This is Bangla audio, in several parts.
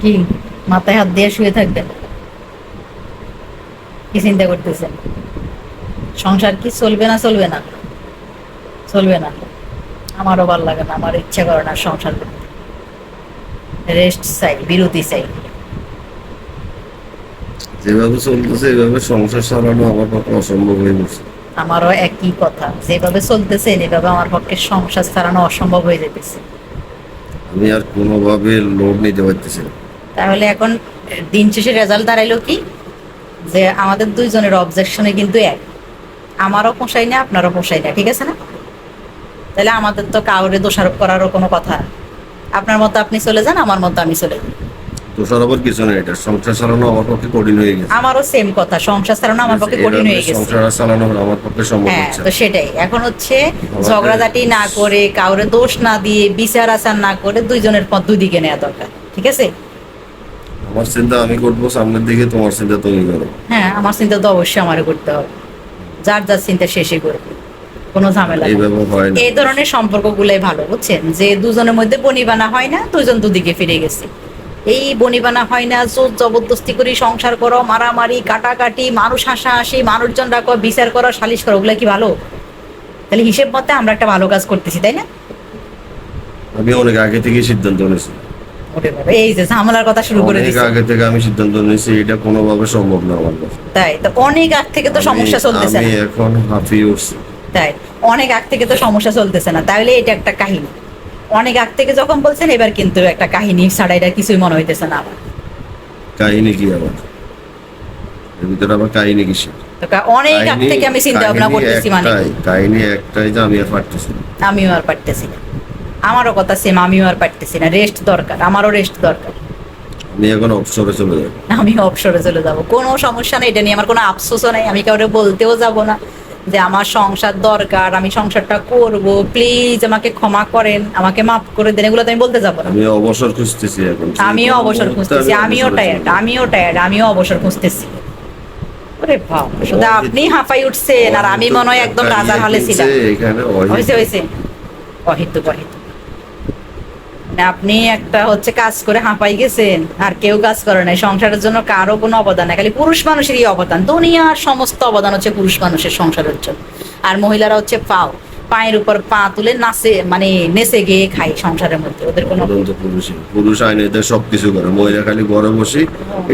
কি? মাথায় হাত দিয়ে শুয়ে থাকবেন। কি চিন্তা করতেছেন? সংসার কি চলবে না চলবে না? চলবে না। আমারও ভালো লাগে না আমার ইচ্ছা করে না সংসার করতে। রেস্ট চাই বিরতি চাই। যেভাবে চলতেছে এভাবে সংসার চালানো আমার পক্ষে অসম্ভব হয়ে গেছে। আমারও একই কথা যেভাবে চলতেছে এভাবে আমার পক্ষে সংসার চালানো অসম্ভব হয়ে যেতেছে আমি আর কোনোভাবে লোড নিতে পারতেছি না। তাহলে এখন দিন শেষে রেজাল্ট দাঁড়াইলো কি? যে আমাদের দুইজনের অবজেকশনে কিন্তু এক। আমারও পোষাই না আপনারও পোষাই না ঠিক আছে না? তাহলে আমাদের তো কাউরে দোষারোপ করারও কোনো কথা। আপনার মতো আপনি চলে যান আমার মতো আমি চলে যাই। দোষার কিছু নেই এটা সংসার চালানো আমার পক্ষে কঠিন হয়ে গেছে। আমারও সেম কথা সংসার চালানো আমার পক্ষে কঠিন হয়ে গেছে। সংসার চালানো আমার পক্ষে সম্ভব হ্যাঁ তো সেটাই। এখন হচ্ছে ঝগড়াঝাটি না করে কাউরে দোষ না দিয়ে বিচার আচার না করে দুইজনের পথ নেওয়া দরকার ঠিক আছে? আমার চিন্তা আমি করব সামনের দিকে তোমার চিন্তা তুমি করো। হ্যাঁ আমার চিন্তা তো অবশ্যই আমারও করতে হবে। যার যার চিন্তা শেষে করবে। কোনো ঝামেলা হয় এই ধরনের সম্পর্কগুলাই ভালো বুঝছেন? যে দুজনের মধ্যে বনিবানা হয় না দুজন দুদিকে ফিরে গেছে। এই বনিবানা হয় না জোর জবরদস্তি করে সংসার করো মারামারি কাটাকাটি মানুষ হাসাহাসি মানুষজন রাখো বিচার করো সালিশ করো ওগুলা কি ভালো? তাহলে হিসেব মতে আমরা একটা ভালো কাজ করতেছি তাই না? আমি অনেক আগে থেকে সিদ্ধান্ত নিয়েছি। এই যে ঝামেলার কথা শুরু করে আগে থেকে আমি সিদ্ধান্ত নিয়েছি এটা কোনোভাবে সম্ভব না আমার তাই তো অনেক আগ থেকে তো সমস্যা চলতেছে আমি এখন হাঁপিয়ে উঠছি। তাই অনেক আগ থেকে তো সমস্যা চলতেছে না। তাহলে এটা একটা কাহিনী। অনেক আগ থেকে যখন বলছেন এবার কিন্তু একটা কাহিনী ছাড়া এটা কিছুই মনে হইতেছে না আমার। কাহিনী কি আবার? এর ভিতরে আবার কাহিনী তো অনেক আগ থেকে আমি চিন্তা ভাবনা করতেছি মানে। কাহিনী একটাই যে আমি আর পারতেছি না। আমিও আর পারতেছি না। আমারও কথা সেম আমিও আর পারতেছি না। রেস্ট দরকার আমারও রেস্ট দরকার। আমি এখন অবসরে চলে যাব। আমি অবসরে চলে যাব। কোনো সমস্যা নেই এটা নিয়ে আমার কোনো আফসোসও নেই। আমি কাউকে বলতেও যাব না যে আমার সংসার দরকার আমি সংসারটা করব। প্লিজ আমাকে ক্ষমা করেন আমাকে মাফ করে দেন এগুলো তো আমি বলতে যাব না। আমি অবসর খুঁজতেছি এখন। আমিও অবসর খুঁজতেছি আমিও টায়ার্ড আমিও টায়ার্ড আমিও অবসর খুঁজতেছি। ওরে বাবা শুধু আপনি হাঁপাই উঠছেন আর আমি মনে হয় একদম রাজার হলে ছিলাম। হয়েছে হয়েছে অহিত অহিত। মানে আপনি একটা হচ্ছে কাজ করে হাঁপাই গেছেন আর কেউ কাজ করে নাই সংসারের জন্য কারও কোনো অবদান নাই খালি পুরুষ মানুষেরই অবদান। দুনিয়ার সমস্ত অবদান হচ্ছে পুরুষ মানুষের সংসারের জন্য। আর মহিলারা হচ্ছে পাও পায়ের উপর পা তুলে নাচে মানে নেচে গিয়ে খায় সংসারের মধ্যে ওদের কোনো পুরুষই। পুরুষ আইনেতে সবকিছু করে মহিলা খালি ঘরে বসি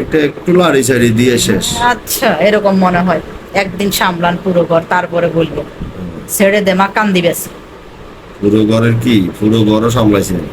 একটা একটু লাড়ি ছাড়ি দিয়ে শেষ। আচ্ছা এরকম মনে হয়। একদিন সামলান পুরো ঘর তারপরে বলবেন ছেড়ে দে মা কান্দি বেশি পুরো ঘরের কি? পুরো ঘরও সামলাইছে? না।